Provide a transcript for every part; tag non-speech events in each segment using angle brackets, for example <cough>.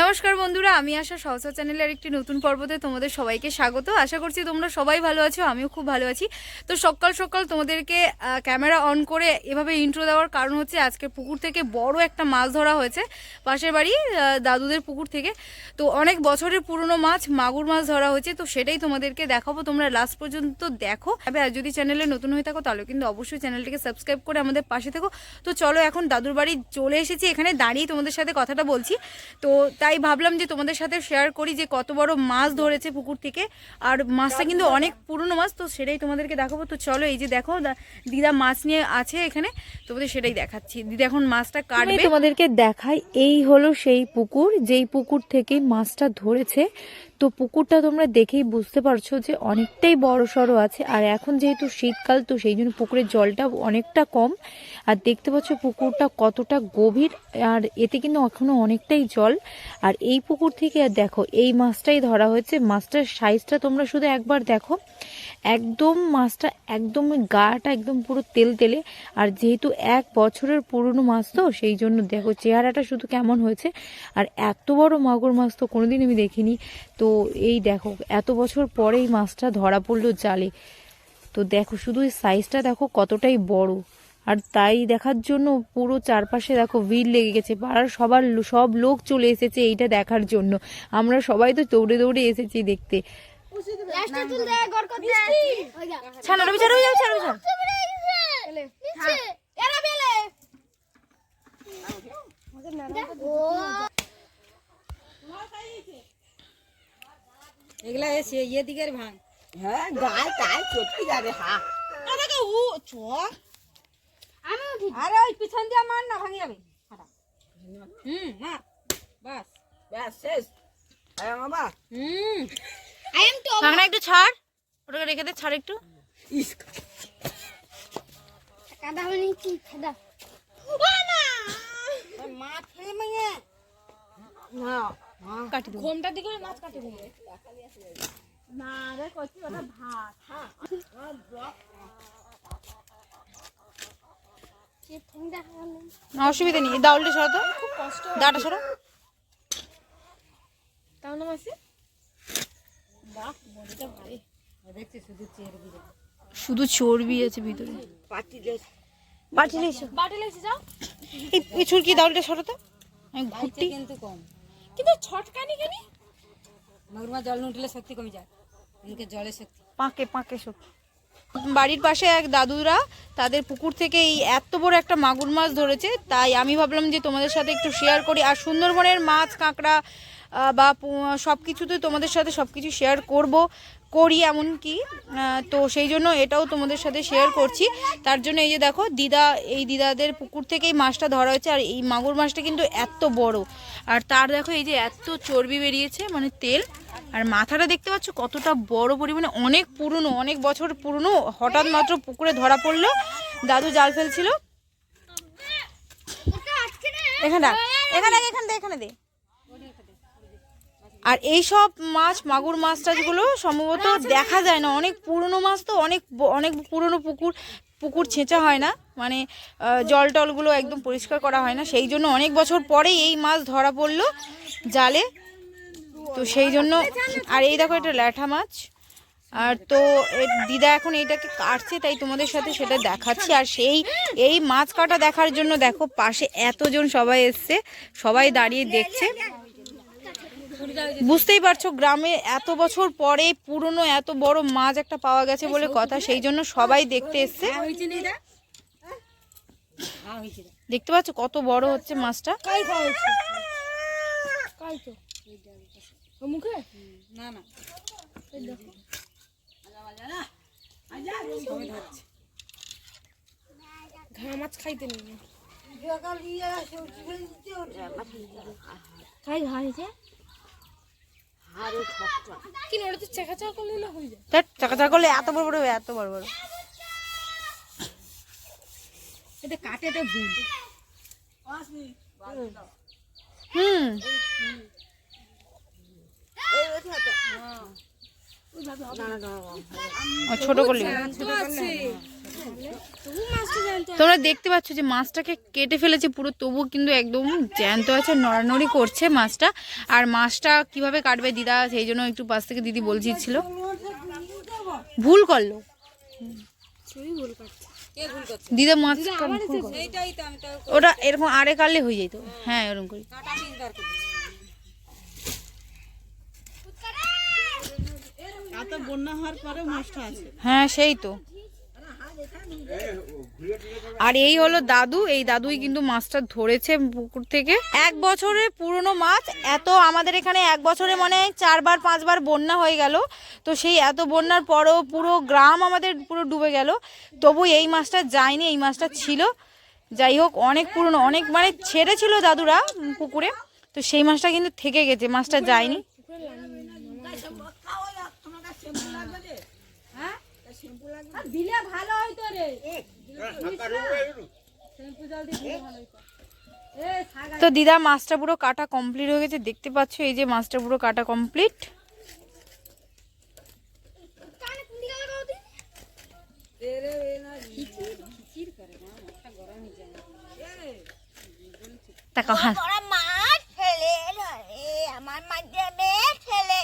নমস্কার বন্ধুরা, আমি আশা সহসা চ্যানেলের একটি নতুন পর্বতে তোমাদের সবাইকে স্বাগত। আশা করছি তোমরা সবাই ভালো আছো, আমিও খুব ভালো আছি। তো সকাল সকাল তোমাদেরকে ক্যামেরা অন করে এভাবে ইন্ট্রো দেওয়ার কারণ হচ্ছে আজকে পুকুর থেকে বড় একটা মাছ ধরা হয়েছে পাশের বাড়ি দাদুদের পুকুর থেকে। তো অনেক বছরের পুরনো মাছ, মাগুর মাছ ধরা হয়েছে, তো সেটাই তোমাদেরকে দেখাবো। তোমরা লাস্ট পর্যন্ত দেখো। তবে আর যদি চ্যানেলে নতুন হয়ে থাকো, তাহলে কিন্তু অবশ্যই চ্যানেলটিকে সাবস্ক্রাইব করে আমাদের পাশে থেকো। তো চলো এখন দাদুর বাড়ি চলে এসেছি, এখানে দাঁড়িয়ে তোমাদের সাথে কথাটা বলছি। তো তাই ভাবলাম যে তোমাদের সাথে শেয়ার করি যে কত বড় মাছ ধরেছে পুকুর থেকে। আর মাছটা কিন্তু অনেক পুরনো মাছ তো সেটাই তোমাদেরকে দেখাবো। তো চলো এই যে দেখো দিদা মাছ নিয়ে আছে এখানে। তোমাদের সেটাই দেখাচ্ছি। দিদা এখন মাছটা কাটবে। তোমাদেরকে দেখাই এই হলো সেই পুকুর। যেই পুকুর থেকে মাছটা ধরেছে তো পুকুরটা তোমরা দেখেই বুঝতে পারছ যে অনেকটাই বড় সড়ো আছে। আর এখন যেহেতু শীতকাল, তো সেই জন্য পুকুরের জলটা অনেকটা কম। আর দেখতে পাচ্ছ পুকুরটা কতটা গভীর, আর এতে কিন্তু এখনও অনেকটাই জল। আর এই পুকুর থেকে আর দেখো, এই মাছটাই ধরা হয়েছে। মাছটার সাইজটা তোমরা শুধু একবার দেখো। একদম মাছটা একদম গাটা একদম পুরো তেল তেলে। আর যেহেতু এক বছরের পুরনো মাছ তো, সেই জন্য দেখো চেহারাটা শুধু কেমন হয়েছে। আর এত বড় মাগুর মাছ তো কোনোদিন আমি দেখিনি। তো এই দেখো, এত বছর পরে এই মাছটা ধরা পড়ল জালে। তো দেখো শুধু এই সাইজটা দেখো কতটাই বড়। আর তাই দেখার জন্য পুরো চারপাশে দেখো ভিড় লেগে গেছে। পাড়ার সবার সব লোক চলে এসেছে এইটা দেখার জন্য। আমরা সবাই তো দৌড়ে দৌড়ে এসেছি দেখতে। এগুলা এসে ইয়ে দিকের ভাঙ। হ্যাঁ গায়ে গায়ে চটকি যাবে হা। আরে ও চ আমি উঠি। আরে ওই পিছন দিয়ে মার না ভাঙি যাবে। হাঁটা। হুম মার বাস। ব্যাস শেষ। হ্যাঁ বাবা হুম। ভাগনা একটু ছাড়। ওটাকে রেখে দে ছাড় একটু। ইস। কাদা হনি কি কাদা। মাছ ফেলে মাইয়ে। না কাটি দেবো ঘোমটা দিকে মাছ কাটে দিবে না রে কচি ওটা ভাত। অসুবিধা নেই। দাউলটা সরো তো দাটা সরো তাও না মাসি বাহ বডিটা ভারী দেখছি শুধু চর্বি আছে ভিতরে। পাটি বাটি এসো বাটি লেগেছে যাও। এই এই ছুরকি দাউলটা সরো তো? আমি ঘুরটি কিন্তু কম। কিন্তু ছটকানি কেন? মাগুর জল না উঠলে শক্তি কমে যায়। জলের শক্তি। পাঁকে পাঁকে সব বাড়ির পাশে এক দাদুরা তাদের পুকুর থেকে এই এত বড় একটা মাগুর মাছ ধরেছে। তাই আমি ভাবলাম যে তোমাদের সাথে একটু শেয়ার করি। আর সুন্দরবনের মাছ কাঁকড়া বা সব কিছুতে তোমাদের সাথে সব কিছু শেয়ার করব, করি এমনকি তো সেই জন্য এটাও তোমাদের সাথে শেয়ার করছি। তার জন্য এই যে দেখো, দিদা, এই দিদাদের পুকুর থেকে এই মাছটা ধরা হয়েছে, আর এই মাগুর মাছটা কিন্তু এত বড়। আর তার দেখো এই যে এত চর্বি বেরিয়েছে মানে তেল, আর মাথাটা দেখতে পাচ্ছ কতটা বড় পরিমাণে, অনেক পুরনো, অনেক বছর পুরনো, হঠাৎ মাত্র পুকুরে ধরা পড়ল। দাদু জাল ফেলছিল। এখানে এখানে এখানে দে। আর এই সব মাছ, মাগুর মাছ টাছগুলো সম্ভবত দেখা যায় না। অনেক পুরনো মাছ তো, অনেক অনেক পুরনো পুকুর পুকুর ছেঁচা হয় না। মানে জল টলগুলো একদম পরিষ্কার করা হয় না। সেই জন্য অনেক বছর পরে এই মাছ ধরা পড়ল জালে। তো সেই জন্য, আর এই দেখো এটা ল্যাঠা মাছ। আর তো দিদা এখন এইটাকে কাটছে, তাই তোমাদের সাথে সেটা দেখাচ্ছি। আর সেই, এই মাছ কাটা দেখার জন্য দেখো, পাশে এতজন সবাই এসছে, সবাই দাঁড়িয়ে দেখছে। বুঝতেই পারছ, গ্রামে এত বছর পরে পুরনো এত বড় মাছ একটা পাওয়া গেছে বলে কথা, সেই জন্য সবাই দেখতে এসছে। হয়েছে হয়েছে দেখতে পাচ্ছ কত বড় হচ্ছে মাছটা? হয়েছে খাইতে খাই। ঠকটা কি ওটা তো চেকা চেকা করলে না হয়ে যায় চাকা চাকা করলে এত বড় বড় এত বড় বড় এটা কাটে এটা ভুল হুম ছোট করলে? তোমরা দেখতে পাচ্ছ যে মাছটাকে কেটে ফেলেছে পুরো তবু কিন্তু একদম জ্যান্ত আছে নড়ানড়ি করছে মাছটা। আর মাছটা কীভাবে কাটবে দিদা সেই জন্য একটু পাশ থেকে দিদি বলছিল ভুল করল। দিদা মাছ ওটা এরকম আরে কাটলে হয়ে যেত। হ্যাঁ এরকম করি। হ্যাঁ সেই তো। আর এই হলো দাদু, এই দাদুই কিন্তু মাছটা ধরেছে পুকুর থেকে। এক বছরের পুরনো মাছ, এত আমাদের এখানে এক বছরে মানে চারবার, পাঁচবার বন্যা হয়ে গেল। তো সেই এত বন্যার পরও পুরো গ্রাম আমাদের পুরো ডুবে গেল। তবু এই মাছটা যায়নি, এই মাছটা ছিল। যাই হোক, অনেক পুরনো, অনেক মানে ছেড়েছিল দাদুরা পুকুরে। তো সেই মাছটা কিন্তু থেকে গেছে, মাছটা যায়নি। দিলে ভালো হইতো রে। তো দিদা মাছটা পুরো কাটা কমপ্লিট হয়ে গেছে। দেখতে পাচ্ছ এই যে মাছটা পুরো কাটা কমপ্লিট কানে কুন্দি গেল কৌদি তাকাও হ্যাঁ বড় মাছ ফেলে ধরে আমার মাধ্যমে ফেলে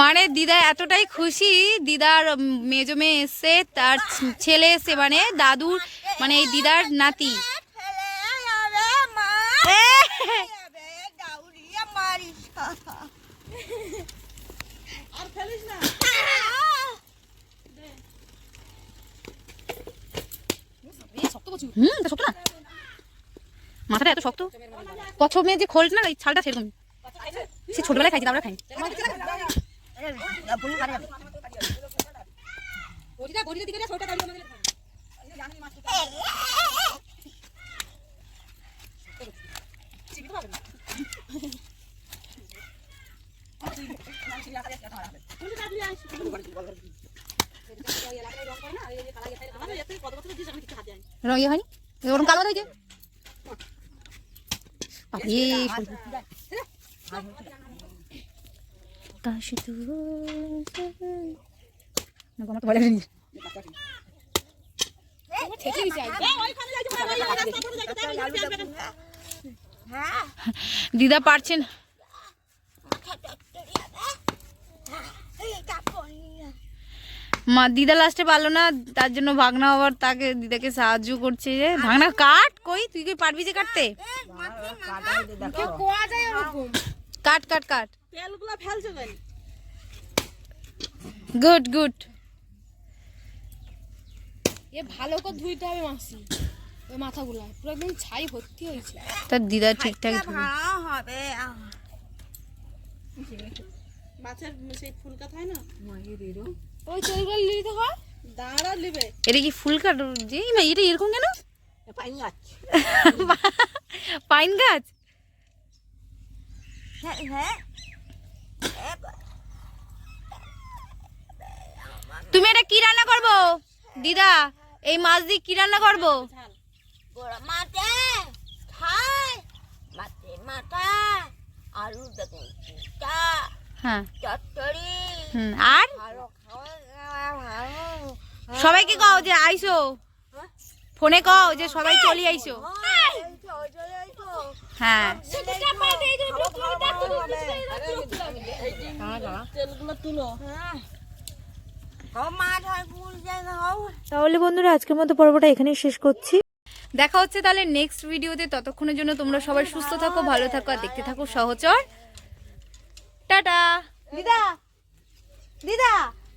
মানে দিদা এতটাই খুশি, দিদার মেজো মেয়ে এসছে, তার ছেলে এসছে মানে দাদুর মানে এই দিদার নাতি। মাথাটা এত শক্ত? কচ্ছপ মেয়ে যে খোল না ছালটা সেরকম সে ছোটবেলায় খাইছি আমরা খাই বড়িটা বড়িটা দিকে ছোটা কাটি আমাদের রং ইয়ে হয়নি ওরকম কালো হয়েছে বাপরে, কাশি তো না, আমার তো ভয় দিদা পারছেন? মা দিদা লাস্টে পারল না তার জন্য ভাগনা আবার তাকে দিদাকে সাহায্য করছে যে ভাগনা কাট কই? তুই কি পারবি যে কাটতে? কাট কাট কাট। তেলগুলো ফেলছো কেন? Good good. এ ভালো করে ধুইতে হবে মাসি ওই মাথাগুলা। পুরো একদম ছাই ভর্তি হয়েছে। তার দিদা ঠিকঠাক। হবে মাছের সেই ফুলকা থাকে না? ওই তেলগুলো নিতে হয়। দাঁড়া নেবে। এটা কি ফুল কাট? যে এটা এরকম কেন? পাইন গাছ। পাইন গাছ? হ্যাঁ তুমি এটা কি রান্না করব? দিদা এই মাছ দিয়ে কি রান্না করব? হ্যাঁ। আর? সবাইকে কও যে আইসো? ফোনে কও যে সবাই চলে আইসো। হ্যাঁ তেলগুলো তুলো মাছ হয় ফুল জায়গা হোক তাহলে বন্ধুরা আজকের মতো পর্বটা এখানেই শেষ করছি। দেখা হচ্ছে তাহলে নেক্সট ভিডিওতে ততক্ষণের জন্য তোমরা সবাই সুস্থ থাকো ভালো থাকো আর দেখতে থাকো সহচর। টাটা। দিদা দিদা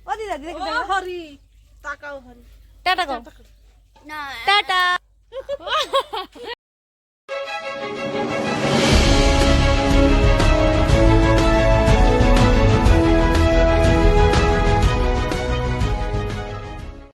ও দিদা দিদা হরি তাকাও হরি। Tata tata. <laughs>